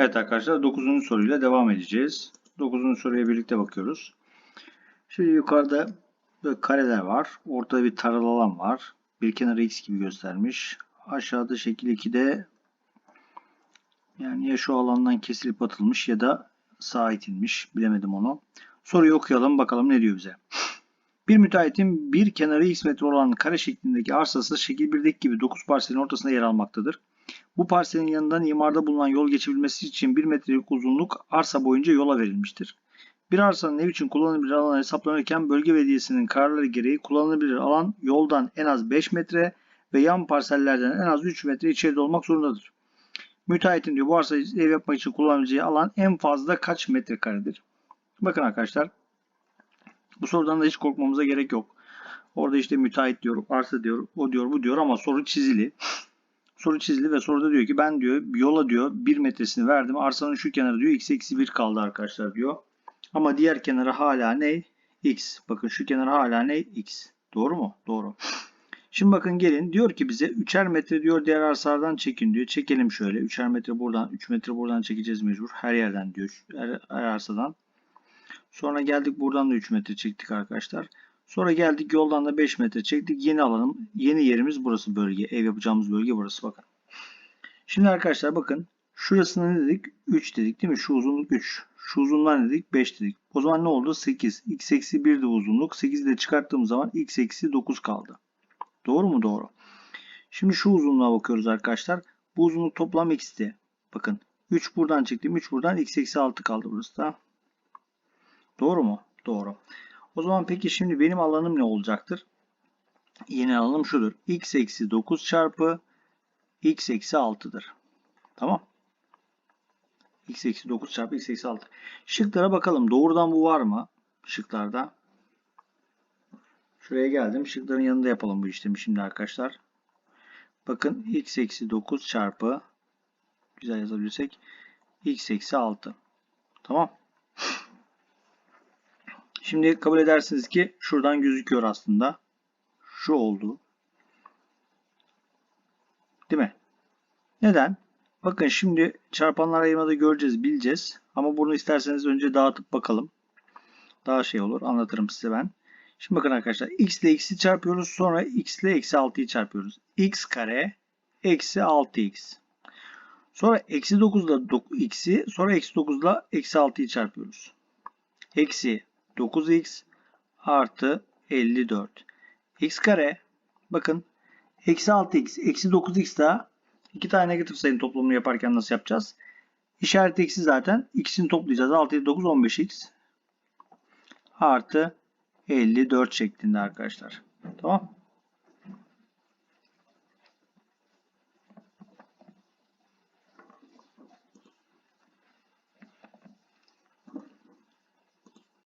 Evet arkadaşlar 9. soruyla devam edeceğiz. 9. soruya birlikte bakıyoruz. Şimdi yukarıda böyle kareler var. Ortada bir taralı alan var. Bir kenarı x gibi göstermiş. Aşağıda şekil 2'de yani ya şu alandan kesilip atılmış ya da sağa itilmiş. Bilemedim onu. Soruyu okuyalım bakalım ne diyor bize. Bir müteahhitin bir kenarı x metre olan kare şeklindeki arsası şekil 1'deki gibi 9 parselin ortasında yer almaktadır. Bu parselin yanından imarda bulunan yol geçebilmesi için 1 metrelik uzunluk arsa boyunca yola verilmiştir. Bir arsanın ev için kullanılabilir alan hesaplanırken bölge belediyesinin kararları gereği kullanılabilir alan yoldan en az 5 metre ve yan parsellerden en az 3 metre içeride olmak zorundadır. Müteahhitin diyor bu arsa ev yapmak için kullanabileceği alan en fazla kaç metrekaredir? Bakın arkadaşlar bu sorudan da hiç korkmamıza gerek yok. Orada işte müteahhit diyor, arsa diyor, o diyor, bu diyor ama soru çizili. Soru çizili ve soruda diyor ki ben diyor yola diyor 1 metresini verdim. Arsanın şu kenarı diyor x eksi 1 kaldı arkadaşlar diyor. Ama diğer kenarı hala ne? x. Bakın şu kenarı hala ne? x. Doğru mu? Doğru. Şimdi bakın gelin diyor ki bize 3'er metre diyor diğer arsalardan çekin diyor. Çekelim şöyle. 3'er metre buradan 3 metre buradan çekeceğiz mecbur. Her yerden diyor. Her, her arsadan. Sonra geldik buradan da 3 metre çektik arkadaşlar. Sonra geldik yoldan da 5 metre çektik. Yeni alanım, yeni yerimiz burası bölge. Ev yapacağımız bölge burası bakın. Şimdi arkadaşlar bakın. Şurasına ne dedik? 3 dedik değil mi? Şu uzunluk 3. Şu uzunluğa ne dedik? 5 dedik. O zaman ne oldu? 8. X eksi 1 de uzunluk. 8'i de çıkarttığım zaman x eksi 9 kaldı. Doğru mu? Doğru. Şimdi şu uzunluğa bakıyoruz arkadaşlar. Bu uzunluk toplam x'ti. Bakın. 3 buradan çektim. 3 buradan x eksi 6 kaldı burası da. Doğru mu? Doğru. O zaman peki şimdi benim alanım ne olacaktır? Yeni alanım şudur. x eksi 9 çarpı x eksi 6'dır. Tamam. x eksi 9 çarpı x eksi 6. Şıklara bakalım. Doğrudan bu var mı? Şıklarda. Şuraya geldim. Şıkların yanında yapalım bu işlemi şimdi arkadaşlar. Bakın x eksi 9 çarpı güzel yazabilirsek x eksi 6. Tamam. Şimdi kabul edersiniz ki şuradan gözüküyor aslında. Şu oldu. Değil mi? Neden? Bakın şimdi çarpanlar ayırmada göreceğiz, bileceğiz. Ama bunu isterseniz önce dağıtıp bakalım. Daha şey olur. Anlatırım size ben. Şimdi bakın arkadaşlar. x ile x'i çarpıyoruz. Sonra x ile eksi 6'yı çarpıyoruz. x kare eksi 6x. Sonra eksi 9 ile x'i sonra eksi 9 ile eksi 6'yı çarpıyoruz. Eksi 9x artı 54. x kare bakın eksi 6x eksi 9x daha iki tane negatif sayının toplamını yaparken nasıl yapacağız? İşaret eksi zaten. ikisini toplayacağız. 6, 7, 9, 15x artı 54 şeklinde arkadaşlar. Tamam.